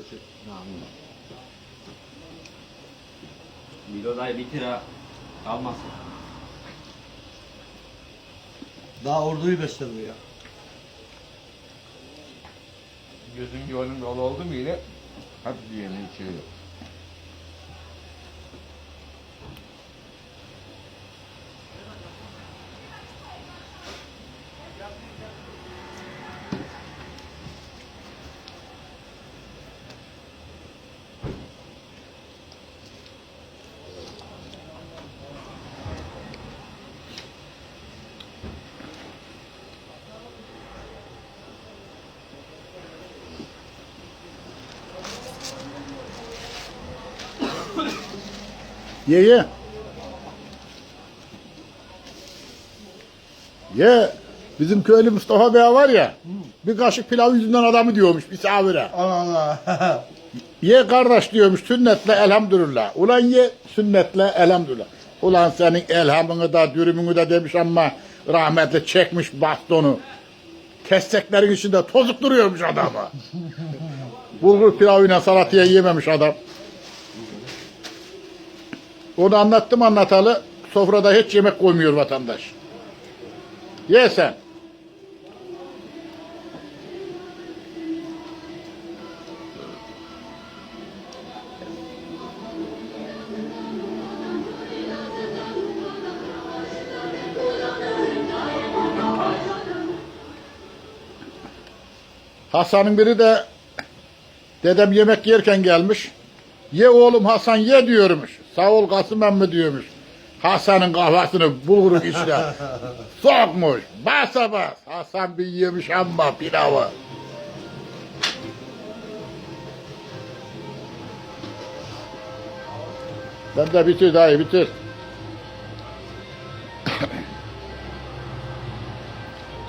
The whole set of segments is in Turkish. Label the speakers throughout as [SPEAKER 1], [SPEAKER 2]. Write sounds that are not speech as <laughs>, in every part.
[SPEAKER 1] Kötü. Namı. Milodayı bitir ha. Kalmasın.
[SPEAKER 2] Daha orduyu beslemiyor ya.
[SPEAKER 3] Gözüm yolum dolu oldu mu yine hep yeni içiyor.
[SPEAKER 4] Ye ye. Ye. Bizim köylü Mustafa Bey var ya. Bir kaşık pilav yüzünden adamı diyormuş misafire.
[SPEAKER 2] Allah Allah. <laughs>
[SPEAKER 4] Ye kardeş diyormuş sünnetle elhamdülillah. Ulan ye sünnetle elhamdülillah. Ulan senin elhamını da dürümünü de demiş ama rahmetli çekmiş bastonu. Kesteklerin içinde tozuk duruyormuş adamı. <laughs> Bulgur pilavıyla salataya yememiş adam. Onu anlattım anlatalı. Sofrada hiç yemek koymuyor vatandaş. Ye sen. Hasan'ın biri de dedem yemek yerken gelmiş. Ye oğlum Hasan ye diyormuş. Sağ ol Kasım emmi diyormuş. Hasan'ın kafasını bulgurun içine <laughs> sokmuş. Basa bas. Hasan bir yemiş ama pilavı. Ben de bitir dayı bitir. <coughs>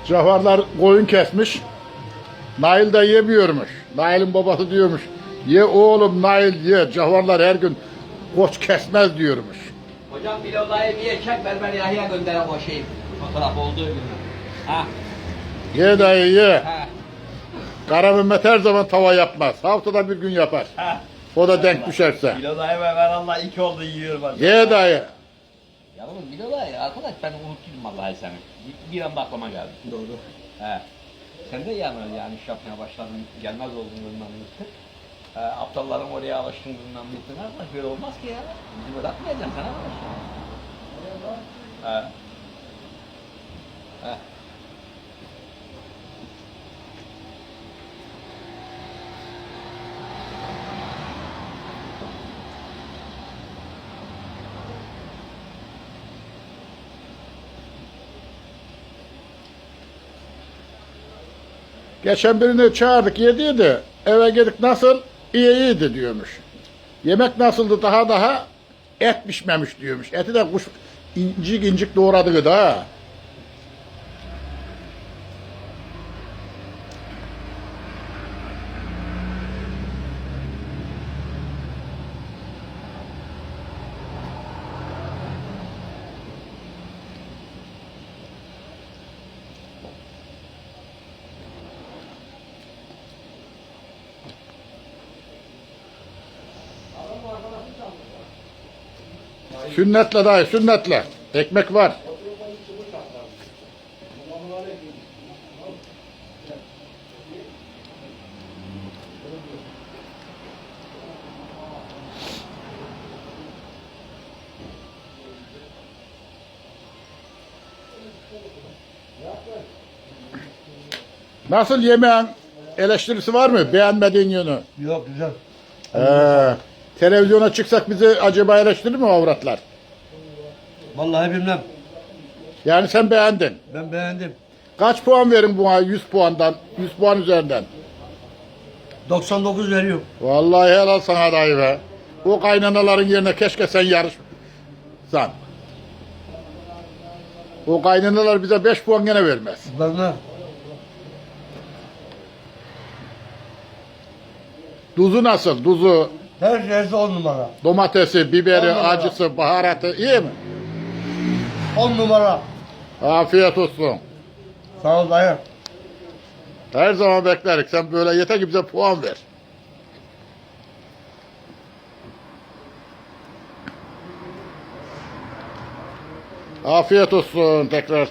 [SPEAKER 4] Cafarlar koyun kesmiş. Nail de yemiyormuş. Nail'in babası diyormuş. Ye oğlum Nail ye. Cavarlar her gün koç kesmez diyormuş.
[SPEAKER 1] Hocam bir çek ver ben Yahya gönderen o şey. Fotoğraf olduğu gibi. Ha.
[SPEAKER 4] Ye dayı ye.
[SPEAKER 1] Ha.
[SPEAKER 4] Kara Mehmet her zaman tava yapmaz. Haftada bir gün yapar.
[SPEAKER 1] Ha.
[SPEAKER 4] O da denk düşerse.
[SPEAKER 1] Milodayı ver ver Allah iki oldu yiyorum ben.
[SPEAKER 4] Ye dayı.
[SPEAKER 1] Yavrum Milodayı arkadaş ben unuttum vallahi seni. Bir, bir anda aklıma geldi.
[SPEAKER 2] Doğru.
[SPEAKER 1] He. Sen de yani, yani iş yapmaya başladın, gelmez olduğundan bittin. He, aptalların oraya alıştığından bittin. Arkadaş böyle olmaz ki ya. Bizi bırakmayacaksın arkadaş. He. He.
[SPEAKER 4] Geçen birini çağırdık yediydi. Eve geldik nasıl? İyi iyiydi diyormuş. Yemek nasıldı daha daha? Et pişmemiş diyormuş. Eti de kuş incik incik doğradı da. Sünnetle dayı sünnetle. Ekmek var. Nasıl yemeğin eleştirisi var mı? Beğenmediğin yönü.
[SPEAKER 2] Yok güzel.
[SPEAKER 4] Ee, televizyona çıksak bizi acaba eleştirir mi avratlar?
[SPEAKER 2] Vallahi bilmem.
[SPEAKER 4] Yani sen beğendin.
[SPEAKER 2] Ben beğendim.
[SPEAKER 4] Kaç puan verin buna 100 puandan? 100 puan üzerinden.
[SPEAKER 2] 99 veriyorum.
[SPEAKER 4] Vallahi helal sana dayı be. O kaynanaların yerine keşke sen yarışsan. O kaynanalar bize 5 puan gene vermez.
[SPEAKER 2] Bana
[SPEAKER 4] Tuzu nasıl? Tuzu,
[SPEAKER 2] her şeysi on numara.
[SPEAKER 4] Domatesi, biberi,
[SPEAKER 2] On numara.
[SPEAKER 4] acısı, baharatı iyi mi?
[SPEAKER 2] On numara.
[SPEAKER 4] Afiyet olsun.
[SPEAKER 2] Sağ ol dayı.
[SPEAKER 4] Her zaman bekleriz. Sen böyle yeter ki bize puan ver. Afiyet olsun tekrar.